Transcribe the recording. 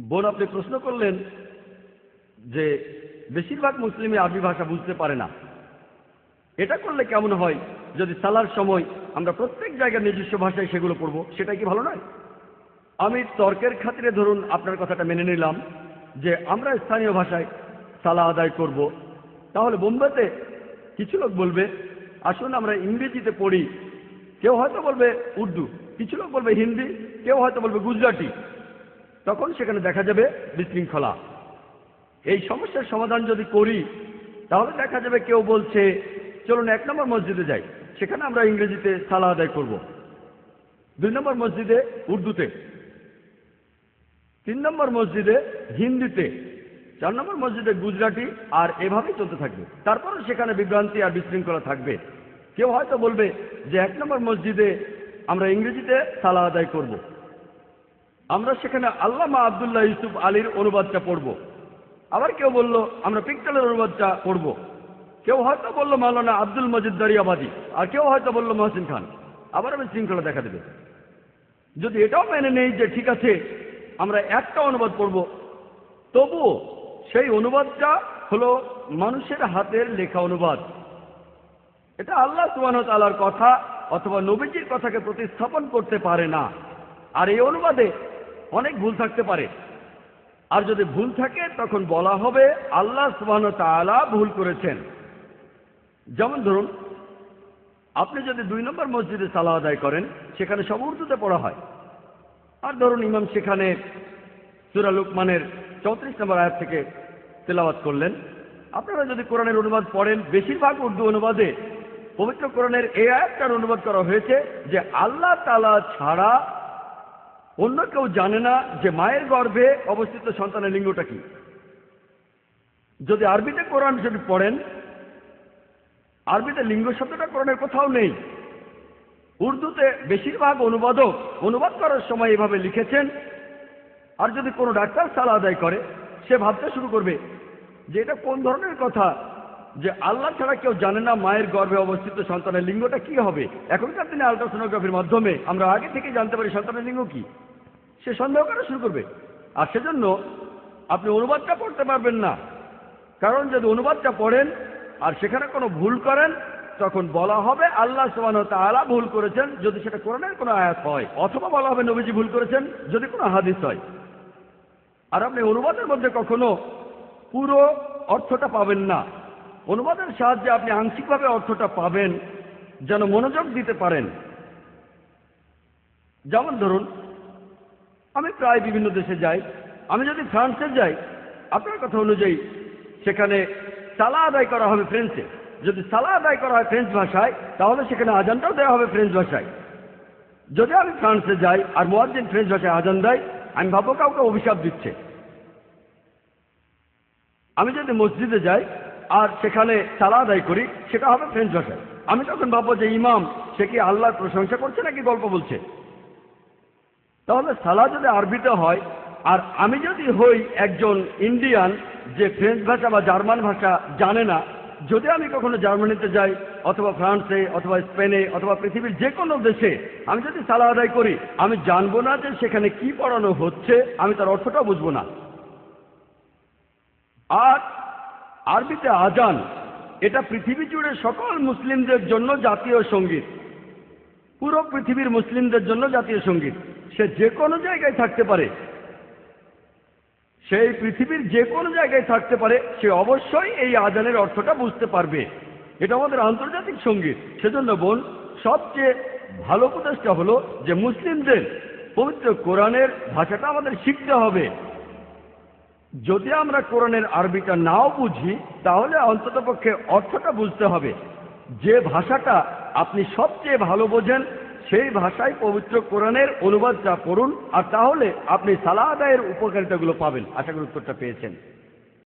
বোন, আপনি প্রশ্ন করলেন যে বেশিরভাগ মুসলিমই আরবি ভাষা বুঝতে পারে না। এটা করলে কেমন হয়? যদি সালার সময় আমরা প্রত্যেক জায়গায় নিজস্ব ভাষায় সেগুলো পড়ব, সেটা কি ভালো নয়? আমি তর্কের খাতিরে ধরুন আপনার কথাটা মেনে নিলাম যে আমরা স্থানীয় ভাষায় সালা আদায় করব। তাহলে বোম্বেতে কিছু লোক বলবে, আসুন আমরা ইংরেজিতে পড়ি। কেউ হয়তো বলবে উর্দু, কিছু লোক বলবে হিন্দি, কেউ হয়তো বলবে গুজরাটি। তখন সেখানে দেখা যাবে বিশৃঙ্খলা। এই সমস্যার সমাধান যদি করি, তাহলে দেখা যাবে কেউ বলছে, চলুন এক নম্বর মসজিদে যাই, সেখানে আমরা ইংরেজিতে সালা আদায় করব। দুই নম্বর মসজিদে উর্দুতে, তিন নম্বর মসজিদে হিন্দিতে, চার নম্বর মসজিদে গুজরাটি, আর এভাবেই চলতে থাকবে। তারপরে সেখানে বিভ্রান্তি আর বিশৃঙ্খলা থাকবে। কেউ হয়তো বলবে যে, এক নম্বর মসজিদে আমরা ইংরেজিতে সালা আদায় করব। আমরা সেখানে আল্লামা আবদুল্লাহ ইউসুফ আলীর অনুবাদটা পড়ব। আবার কেউ বলল, আমরা পিকচালের অনুবাদটা পড়ব। কেউ হয়তো বলল, মাওলানা আব্দুল মজিদ দারিয়াবাদী আর কেউ হয়তো বলল, মহসিন খান। আবার আমি শৃঙ্খলা দেখা দেবে। যদি এটাও মেনে নেই যে ঠিক আছে, আমরা একটা অনুবাদ পড়ব, তবুও সেই অনুবাদটা হলো মানুষের হাতের লেখা অনুবাদ। এটা আল্লাহ সুবাহ তালার কথা অথবা নবীজির কথাকে প্রতিস্থাপন করতে পারে না। আর এই অনুবাদে অনেক ভুল থাকতে পারে। আর যদি ভুল থাকে, তখন বলা হবে আল্লাহ সুবাহ তালা ভুল করেছেন। যেমন ধরুন, আপনি যদি দুই নম্বর মসজিদে সালা আদায় করেন, সেখানে সব উর্দুতে পড়া হয়। আর ধরুন, ইমাম সেখানে সুরা লুকমানের চৌত্রিশ নম্বর আয়াত থেকে তেলাওয়াত করলেন। আপনারা যদি কোরআনের অনুবাদ পড়েন, বেশিরভাগ উর্দু অনুবাদে পবিত্র কোরআনের এই আয়াতটার অনুবাদ করা হয়েছে যে আল্লাহ তালা ছাড়া অন্য কেউ জানে না যে মায়ের গর্ভে অবস্থিত সন্তানের লিঙ্গটা কি। যদি আরবিতে কোরআন যদি পড়েন, আরবিতে লিঙ্গ শব্দটা কোরআনের কোথাও নেই। উর্দুতে বেশিরভাগ অনুবাদক অনুবাদ করার সময় এভাবে লিখেছেন, আর যদি কোনো ডাক্তার সালা আদায় করে, সে ভাবতে শুরু করবে যে এটা কোন ধরনের কথা যে আল্লাহ ছাড়া কেউ জানে না মায়ের গর্ভে অবস্থিত সন্তানের লিঙ্গটা কি হবে? এখনকার দিনে আলট্রাসোনোগ্রাফির মাধ্যমে আমরা আগে থেকে জানতে পারি সন্তানের লিঙ্গ কি। সে সন্দেহ করা শুরু করবে। আর সেজন্য আপনি অনুবাদটা পড়তে পারবেন না। কারণ যদি অনুবাদটা পড়েন আর সেখানে কোনো ভুল করেন, তখন বলা হবে আল্লাহ সুবাহ তাআলা ভুল করেছেন যদি সেটা কোরআনের কোনো আয়াত হয়, অথবা বলা হবে নবীজি ভুল করেছেন যদি কোনো হাদিস হয়। আর আপনি অনুবাদের মধ্যে কখনো পুরো অর্থটা পাবেন না। অনুবাদের সাহায্যে আপনি আংশিকভাবে অর্থটা পাবেন, যেন মনোযোগ দিতে পারেন। যেমন ধরুন, আমি প্রায় বিভিন্ন দেশে যাই। আমি যদি ফ্রান্সে যাই, আপনার কথা অনুযায়ী সেখানে সালা আদায় করা হবে ফ্রেঞ্চে যদি সালা আদায় করা হয় ফ্রেঞ্চ ভাষায়, তাহলে সেখানে আজানটাও দেওয়া হবে ফ্রেঞ্চ ভাষায়। যদি আমি ফ্রান্সে যাই আর মোয়াজ্জিন ফ্রেঞ্চ ভাষায় আজান দেয়, আমি ভাবো কাউকে অভিশাপ দিচ্ছে। আমি যদি মসজিদে যাই আর সেখানে সালা আদায় করি, সেটা হবে ফ্রেঞ্চ ভাষায় আমি তখন ভাববো যে ইমাম, সে কি আল্লাহর প্রশংসা করছে নাকি গল্প বলছে? তাহলে সালা যদি আরবিতে হয়, আর আমি যদি হই একজন ইন্ডিয়ান যে ফ্রেঞ্চ ভাষা বা জার্মান ভাষা জানে না, যদি আমি কখনো জার্মানিতে যাই, অথবা ফ্রান্সে, অথবা স্পেনে, অথবা পৃথিবীর যে কোনো দেশে আমি যদি সালা আদায় করি, আমি জানব না যে সেখানে কি পড়ানো হচ্ছে, আমি তার অর্থটা বুঝব না। আর আরবিতে আজান। এটা পৃথিবী জুড়ে সকল মুসলিমদের জন্য জাতীয় সংগীত। পুরো পৃথিবীর মুসলিমদের জন্য জাতীয় সংগীত। সে যে কোনো জায়গায় থাকতে পারে। সেই পৃথিবীর যে কোনো জায়গায় থাকতে পারে, সে অবশ্যই এই আজানের অর্থটা বুঝতে পারবে। এটা আমাদের আন্তর্জাতিক সংগীত। সেজন্য বোন, সবচেয়ে ভালো উপদেশটা হলো যে মুসলিমদের পবিত্র কোরআনের ভাষাটা আমাদের শিখতে হবে। যদি আমরা কোরআনের আরবিটা নাও বুঝি, তাহলে অন্ততপক্ষে অর্থটা বুঝতে হবে। যে ভাষাটা আপনি সবচেয়ে ভালো বোঝেন, সেই ভাষায় পবিত্র কোরআনের অনুবাদটা করুন আর তাহলে আপনি সালা আদায়ের উপকারিতাগুলো পাবেন। আশা করি উত্তরটা পেয়েছেন।